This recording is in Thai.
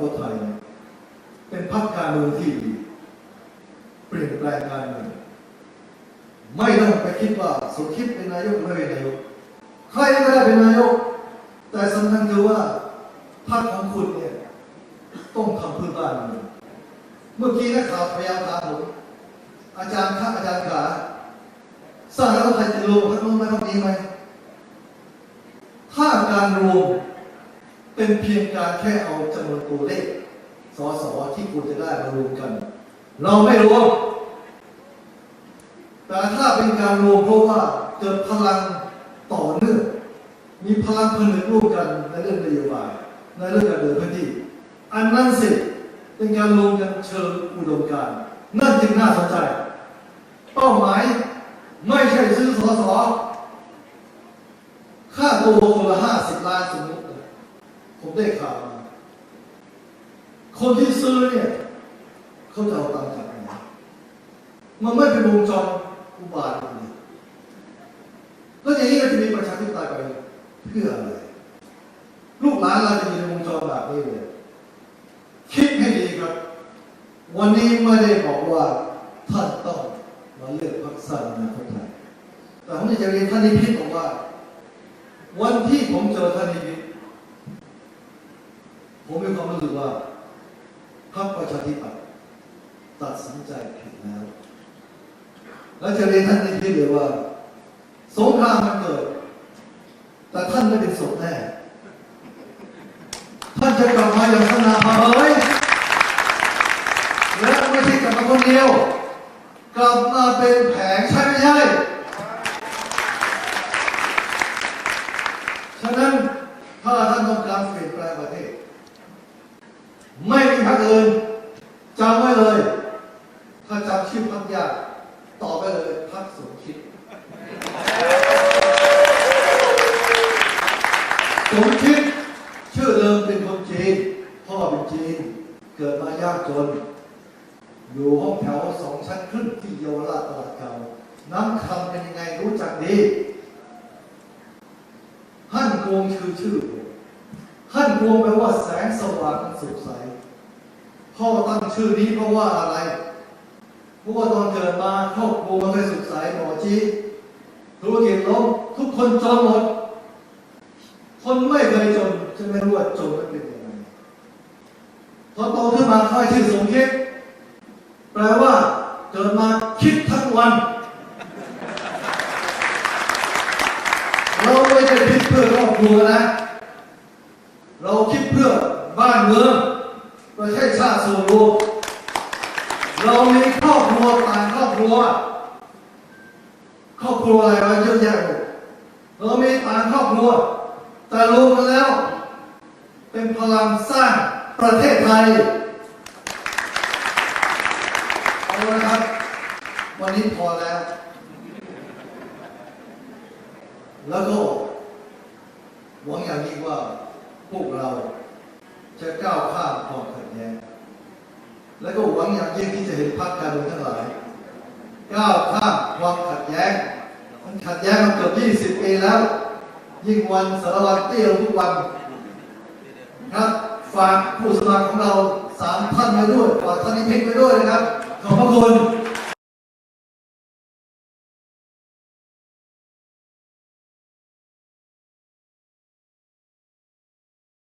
คตไทยเนี่ยเป็นพรรคการเมืองที่ เปลี่ยนแปลงการเมืองไม่ต้องไปคิดว่าสุคิดเป็นนายกไม่เป็นนายกใครก็ได้เป็นนายก แต่สำคัญคือว่าพรรคของคุณเนี่ยต้องทำเพื่อบ้านเมืองเมื่อกี้นักข่าวพยายามถามผมอาจารย์ข้าอาจารย์ขาสร้างแล้วใครจะรวมพรรคนู้นไหมพรรคนี้ไหมถ้าการรวม เป็นเพียงการแค่เอาจำนวนตัวเลขสสที่คุณจะได้มารวมกัน เราไม่รวมแต่ถ้าเป็นการรวมเพราะว่าเกิดพลังต่อเนื่องมีพลังผนึกร่วมกันในเรื่องนโยบายในเรื่องการเดินพื้นที่ อันนั้นสิเป็นการรวมกันเชิงอุดมการนั่นจึงน่าสนใจ เป้าหมายไม่ใช่ซื้อสอสอค่าตัวคนละห้าสิบล้านสมมติน ผมได้ข่าวมาคนที่ซื้อเนี่ย เขาจะเอาตังค์จากไหนมันไม่เป็นวงจรอุบาทเลยแล้วอย่างนี้เราจะมีประชาธิปไตยไปเพื่ออะไร ลูกหลานเราจะอยู่ในวงจรแบบนี้เลยคิดให้ดีครับ วันนี้ไม่ได้บอกว่าท่านต้องมาเลือกพรรคสร้างอนาคตไทยแต่ผมอยากจะเรียนท่านนิพิษบอกว่า วันที่ผมเจอท่านนิพิษ ผมมีความรู้สึกว่าพรรคประชาธิปัตย์ตัดสินใจผิดแล้วแล้วจะเรียนท่านนิพิษเลยว่า สงครามมันเกิด แต่ท่านไม่เป็นศพแน่ท่านจะกลับมาอย่างสนามาเอ้ยและไม่ใช่กลับมาคนเดียว กลับมาเป็นแผงใช่ไม่ใช่ฉะนั้นถ้าท่านต้องการเปลี่ยนแปลงประเทศ ไม่มีทางอื่นจำไว้เลย ถ้าจำชื่อพักยากต่อไปเลยพักสมคิด สมคิด ชื่อเดิมเป็นคนจีน พ่อเป็นจีน เกิดมายากจน อยู่ห้องแถวสองชั้นครึ่งที่เยาวราชตลาดเก่าน้ำคำเป็นยังไงรู้จักดี ฮั่นโกงคือชื่อ ผมฮั่นโกงแปลว่าแสงสว่างอันสดใส พ่อตั้งชื่อนี้เพราะว่าอะไร เพราะว่าตอนเกิดมาครอบครัวไม่สุขใสหมอจีธุรกิจล้มทุกคนจนหมด คนไม่เคยจนจะไม่รู้ว่าจนมันเป็นยังไงพอโตขึ้นมาค่อยชื่อสมคิดแปลว่าเกิดมาคิดทั้งวันเราไม่ได้คิดเพื่อครอบครัวนะ คิดเพื่อบ้านเมืองประเทศชาติส่วนรวมเรามีครอบครัวต่างครอบครัวครอบครัวอะไรมาเยอะแยะเรามีต่างครอบครัว แต่รวมกันแล้ว เป็นพลังสร้างประเทศไทยเอาละครับ วันนี้พอแล้ว แล้วก็หวังอย่างยิ่งว่า พวกเราจะก้าวข้ามความขัดแย้ง และก็หวังอย่างยิ่งที่จะเห็นพรรคการเมืองทั้งหลายก้าวข้ามความขัดแย้ง มันขัดแย้งมาเกือบ20ปีแล้ว ยิ่งวันสารวัตรเตี้ยทุกวันครับฝากผู้สมัครของเราสามท่านไว้ด้วยฝากท่านนิพิษไว้ด้วยนะครับ ขอบพระคุณ